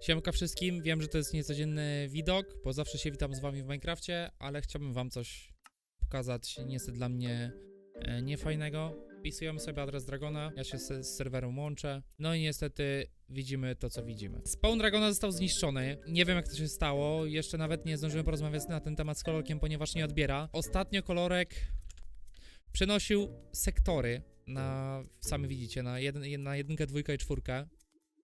Siemka wszystkim, wiem, że to jest niecodzienny widok, bo zawsze się witam z wami w Minecrafcie, ale chciałbym wam coś pokazać, niestety dla mnie e, niefajnego. Wpisujemy sobie adres Dragona, ja się z, serwerem łączę, no i niestety widzimy to, co widzimy. Spawn Dragona został zniszczony, nie wiem jak to się stało, jeszcze nawet nie zdążyłem porozmawiać na ten temat z Kolorkiem, ponieważ nie odbiera. Ostatnio Kolorek przenosił sektory na, sami widzicie, na, jeden, na jedynkę, dwójkę i czwórkę.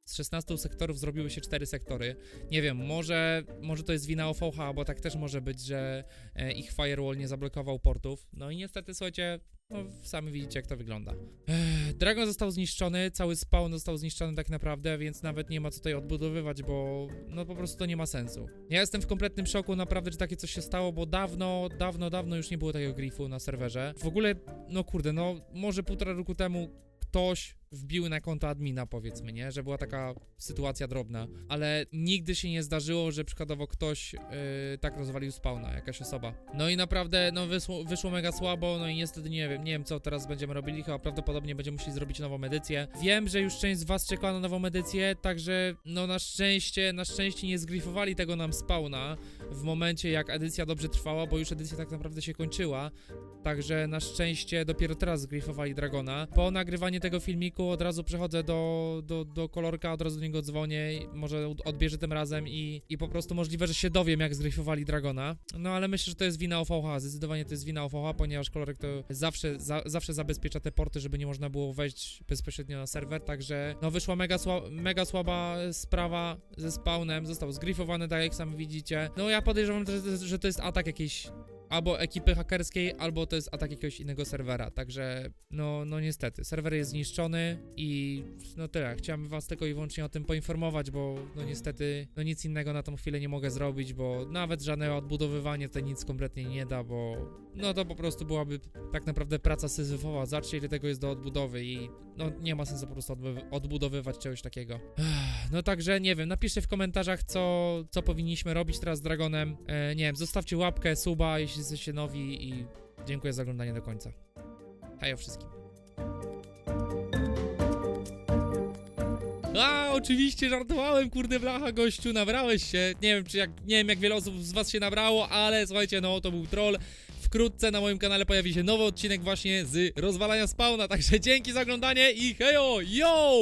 Z 16 sektorów zrobiły się 4 sektory. Nie wiem, może, może to jest wina OVH, bo tak też może być, że e, ich firewall nie zablokował portów. No i niestety, słuchajcie, no, sami widzicie, jak to wygląda. Ech, Dragon został zniszczony, cały spawn został zniszczony tak naprawdę, więc nawet nie ma co tutaj odbudowywać, bo no po prostu to nie ma sensu. Ja jestem w kompletnym szoku, naprawdę, że takie coś się stało, bo dawno, dawno, dawno już nie było takiego grifu na serwerze. W ogóle, no kurde, no może półtora roku temu ktoś wbił na konto admina, powiedzmy, nie? Że była taka sytuacja drobna, ale nigdy się nie zdarzyło, że przykładowo ktoś yy, tak rozwalił spawna, jakaś osoba. No i naprawdę, no wyszło, wyszło mega słabo, no i niestety nie wiem, nie wiem co teraz będziemy robili, chyba prawdopodobnie będziemy musieli zrobić nową edycję. Wiem, że już część z was czekała na nową edycję, także no na szczęście, na szczęście nie zgrifowali tego nam spawna w momencie jak edycja dobrze trwała, bo już edycja tak naprawdę się kończyła. Także na szczęście dopiero teraz zgrifowali Dragona. Po nagrywaniu tego filmiku od razu przechodzę do, do, do kolorka, od razu do niego dzwonię, może od- odbierze tym razem i, i po prostu możliwe, że się dowiem jak zgrifowali Dragona. No ale myślę, że to jest wina OVH, zdecydowanie to jest wina OVH, ponieważ kolorek to zawsze, za, zawsze zabezpiecza te porty, żeby nie można było wejść bezpośrednio na serwer, także no wyszła mega, sła, mega słaba sprawa ze spawnem, został zgrifowany tak jak sami widzicie. No ja podejrzewam, że, że to jest atak jakiejś albo ekipy hakerskiej, albo to jest atak jakiegoś innego serwera, także no, no niestety, serwer jest zniszczony i no tyle, chciałem was tylko i wyłącznie o tym poinformować, bo no niestety, no nic innego na tą chwilę nie mogę zrobić, bo nawet żadne odbudowywanie to nic kompletnie nie da, bo no to po prostu byłaby tak naprawdę praca syzyfowa, zobaczcie ile tego jest do odbudowy i no nie ma sensu po prostu odbu- odbudowywać czegoś takiego. Ech, No także nie wiem, napiszcie w komentarzach co, co powinniśmy robić teraz z Dragonem, e, nie wiem, zostawcie łapkę, suba, jeśli jesteście nowi i dziękuję za oglądanie do końca. Hej wszystkim. A, oczywiście żartowałem, kurde blacha, gościu, nabrałeś się. Nie wiem, czy jak, nie wiem jak wiele osób z was się nabrało, ale słuchajcie, no to był troll. Wkrótce na moim kanale pojawi się nowy odcinek właśnie z rozwalania spawna, także dzięki za oglądanie i hejo, yo!